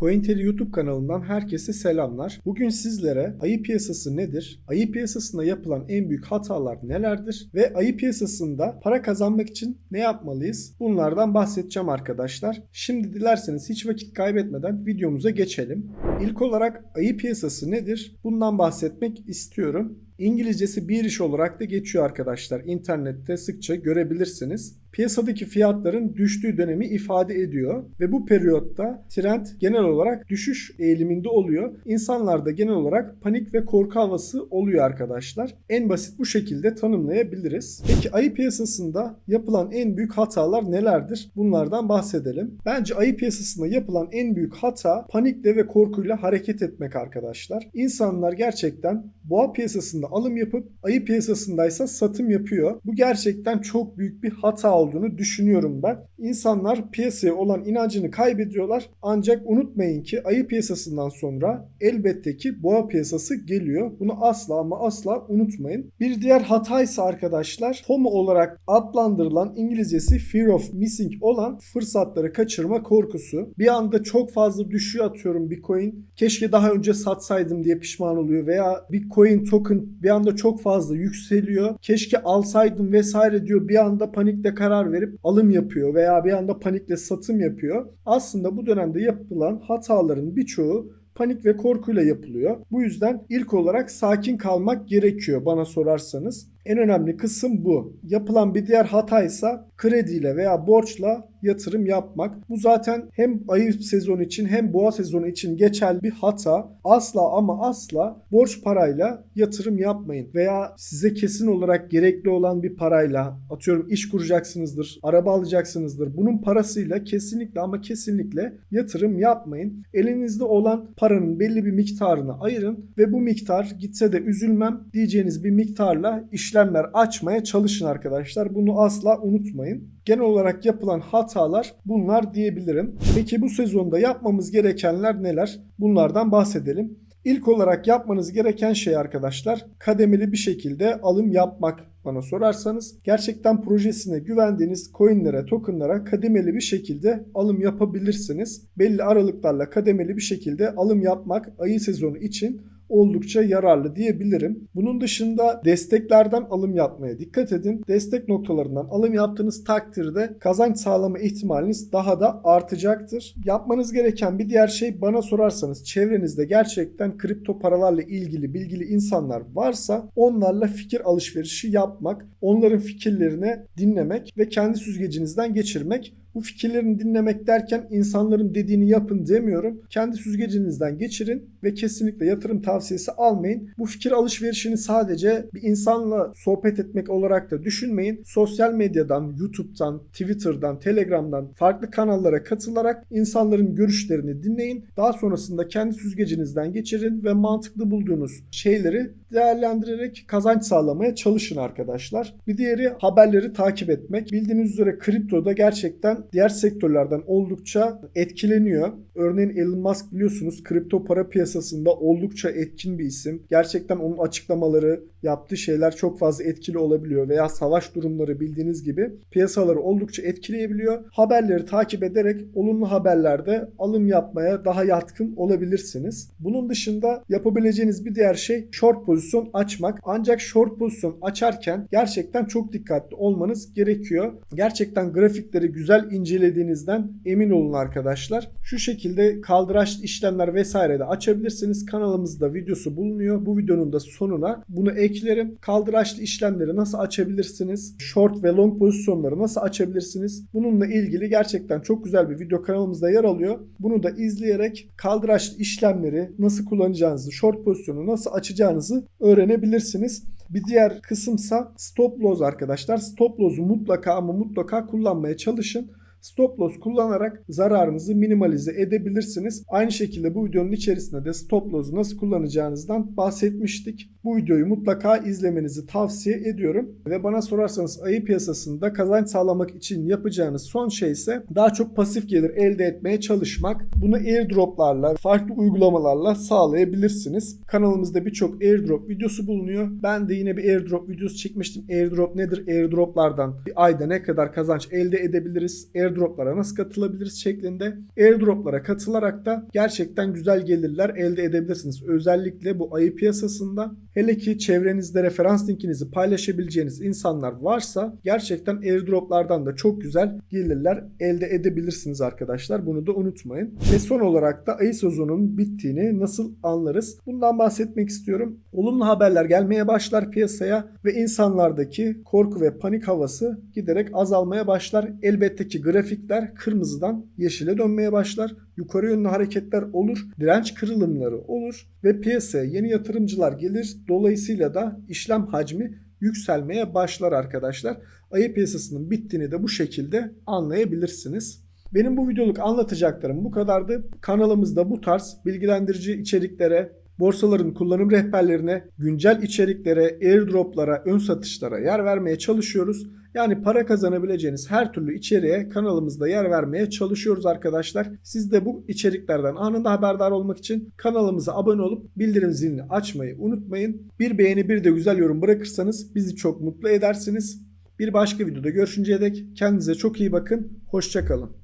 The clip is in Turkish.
CoinTeli YouTube kanalından herkese selamlar. Bugün sizlere ayı piyasası nedir? Ayı piyasasında yapılan en büyük hatalar nelerdir? Ve ayı piyasasında para kazanmak için ne yapmalıyız? Bunlardan bahsedeceğim arkadaşlar. Şimdi dilerseniz hiç vakit kaybetmeden videomuza geçelim. İlk olarak ayı piyasası nedir? Bundan bahsetmek istiyorum. İngilizcesi bir iş olarak da geçiyor arkadaşlar. İnternette sıkça görebilirsiniz. Piyasadaki fiyatların düştüğü dönemi ifade ediyor ve bu periyotta trend genel olarak düşüş eğiliminde oluyor. İnsanlarda genel olarak panik ve korku havası oluyor arkadaşlar. En basit bu şekilde tanımlayabiliriz. Peki ayı piyasasında yapılan en büyük hatalar nelerdir? Bunlardan bahsedelim. Bence ayı piyasasında yapılan en büyük hata panikle ve korkuyla hareket etmek arkadaşlar. İnsanlar gerçekten boğa piyasasında alım yapıp ayı piyasasındaysa satım yapıyor. Bu gerçekten çok büyük bir hata olduğunu düşünüyorum ben. İnsanlar piyasaya olan inancını kaybediyorlar. Ancak unutmayın ki ayı piyasasından sonra elbette ki boğa piyasası geliyor. Bunu asla ama asla unutmayın. Bir diğer hata ise arkadaşlar FOMO olarak adlandırılan İngilizcesi Fear of Missing olan fırsatları kaçırma korkusu. Bir anda çok fazla düşüyor atıyorum Bitcoin. Keşke daha önce satsaydım diye pişman oluyor veya Bitcoin token bir anda çok fazla yükseliyor. Keşke alsaydım vesaire diyor. Bir anda panikle karar verip alım yapıyor veya bir anda panikle satım yapıyor. Aslında bu dönemde yapılan hataların birçoğu panik ve korkuyla yapılıyor. Bu yüzden ilk olarak sakin kalmak gerekiyor bana sorarsanız. En önemli kısım bu. Yapılan bir diğer hata ise krediyle veya borçla yatırım yapmak. Bu zaten hem ayı sezonu için hem boğa sezonu için geçerli bir hata. Asla ama asla borç parayla yatırım yapmayın. Veya size kesin olarak gerekli olan bir parayla atıyorum iş kuracaksınızdır, araba alacaksınızdır. Bunun parasıyla kesinlikle ama kesinlikle yatırım yapmayın. Elinizde olan paranın belli bir miktarını ayırın ve bu miktar gitse de üzülmem diyeceğiniz bir miktarla işlemler açmaya çalışın arkadaşlar. Bunu asla unutmayın. Genel olarak yapılan hatalar bunlar diyebilirim. Peki bu sezonda yapmamız gerekenler neler? Bunlardan bahsedelim. İlk olarak yapmanız gereken şey arkadaşlar kademeli bir şekilde alım yapmak bana sorarsanız. Gerçekten projesine güvendiğiniz coinlere, tokenlara kademeli bir şekilde alım yapabilirsiniz. Belli aralıklarla kademeli bir şekilde alım yapmak ayı sezonu için oldukça yararlı diyebilirim. Bunun dışında desteklerden alım yapmaya dikkat edin. Destek noktalarından alım yaptığınız takdirde kazanç sağlama ihtimaliniz daha da artacaktır. Yapmanız gereken bir diğer şey bana sorarsanız çevrenizde gerçekten kripto paralarla ilgili bilgili insanlar varsa onlarla fikir alışverişi yapmak, onların fikirlerini dinlemek ve kendi süzgecinizden geçirmek bu fikirlerini dinlemek derken insanların dediğini yapın demiyorum. Kendi süzgecinizden geçirin ve kesinlikle yatırım tavsiyesi almayın. Bu fikir alışverişini sadece bir insanla sohbet etmek olarak da düşünmeyin. Sosyal medyadan, YouTube'dan, Twitter'dan, Telegram'dan farklı kanallara katılarak insanların görüşlerini dinleyin. Daha sonrasında kendi süzgecinizden geçirin ve mantıklı bulduğunuz şeyleri değerlendirerek kazanç sağlamaya çalışın arkadaşlar. Bir diğeri haberleri takip etmek. Bildiğiniz üzere kriptoda gerçekten diğer sektörlerden oldukça etkileniyor. Örneğin Elon Musk biliyorsunuz kripto para piyasasında oldukça etkin bir isim. Gerçekten onun açıklamaları, yaptığı şeyler çok fazla etkili olabiliyor veya savaş durumları bildiğiniz gibi piyasaları oldukça etkileyebiliyor. Haberleri takip ederek olumlu haberlerde alım yapmaya daha yatkın olabilirsiniz. Bunun dışında yapabileceğiniz bir diğer şey short pozisyon açmak. Ancak short pozisyon açarken gerçekten çok dikkatli olmanız gerekiyor. Gerçekten grafikleri güzel incelediğinizden emin olun arkadaşlar. Şu şekilde kaldıraçlı işlemler vesaire de açabilirsiniz. Kanalımızda videosu bulunuyor. Bu videonun da sonuna bunu eklerim. Kaldıraçlı işlemleri nasıl açabilirsiniz? Short ve long pozisyonları nasıl açabilirsiniz? Bununla ilgili gerçekten çok güzel bir video kanalımızda yer alıyor. Bunu da izleyerek kaldıraçlı işlemleri nasıl kullanacağınızı, short pozisyonu nasıl açacağınızı öğrenebilirsiniz. Bir diğer kısımsa stop loss arkadaşlar. Stop loss'u mutlaka ama mutlaka kullanmaya çalışın. Stop loss kullanarak zararınızı minimalize edebilirsiniz. Aynı şekilde bu videonun içerisinde de stop loss'u nasıl kullanacağınızdan bahsetmiştik. Bu videoyu mutlaka izlemenizi tavsiye ediyorum. Ve bana sorarsanız ayı piyasasında kazanç sağlamak için yapacağınız son şey ise daha çok pasif gelir elde etmeye çalışmak. Bunu airdroplarla, farklı uygulamalarla sağlayabilirsiniz. Kanalımızda birçok airdrop videosu bulunuyor. Ben de yine bir airdrop videosu çekmiştim. Airdrop nedir? Airdroplardan bir ayda ne kadar kazanç elde edebiliriz? Airdrop airdroplara nasıl katılabiliriz şeklinde. Airdroplara katılarak da gerçekten güzel gelirler elde edebilirsiniz. Özellikle bu ayı piyasasında hele ki çevrenizde referans linkinizi paylaşabileceğiniz insanlar varsa gerçekten airdroplardan da çok güzel gelirler elde edebilirsiniz arkadaşlar. Bunu da unutmayın. Ve son olarak da ayı sezonunun bittiğini nasıl anlarız? Bundan bahsetmek istiyorum. Olumlu haberler gelmeye başlar piyasaya ve insanlardaki korku ve panik havası giderek azalmaya başlar. Elbette ki grafikler kırmızıdan yeşile dönmeye başlar. Yukarı yönlü hareketler olur. Direnç kırılımları olur ve piyasaya yeni yatırımcılar gelir. Dolayısıyla da işlem hacmi yükselmeye başlar arkadaşlar. Ayı piyasasının bittiğini de bu şekilde anlayabilirsiniz. Benim bu videoluk anlatacaklarım bu kadardı. Kanalımızda bu tarz bilgilendirici içeriklere, borsaların kullanım rehberlerine, güncel içeriklere, airdroplara, ön satışlara yer vermeye çalışıyoruz. Yani para kazanabileceğiniz her türlü içeriğe kanalımızda yer vermeye çalışıyoruz arkadaşlar. Siz de bu içeriklerden anında haberdar olmak için kanalımıza abone olup bildirim zilini açmayı unutmayın. Bir beğeni bir de güzel yorum bırakırsanız bizi çok mutlu edersiniz. Bir başka videoda görüşünceye dek kendinize çok iyi bakın. Hoşçakalın.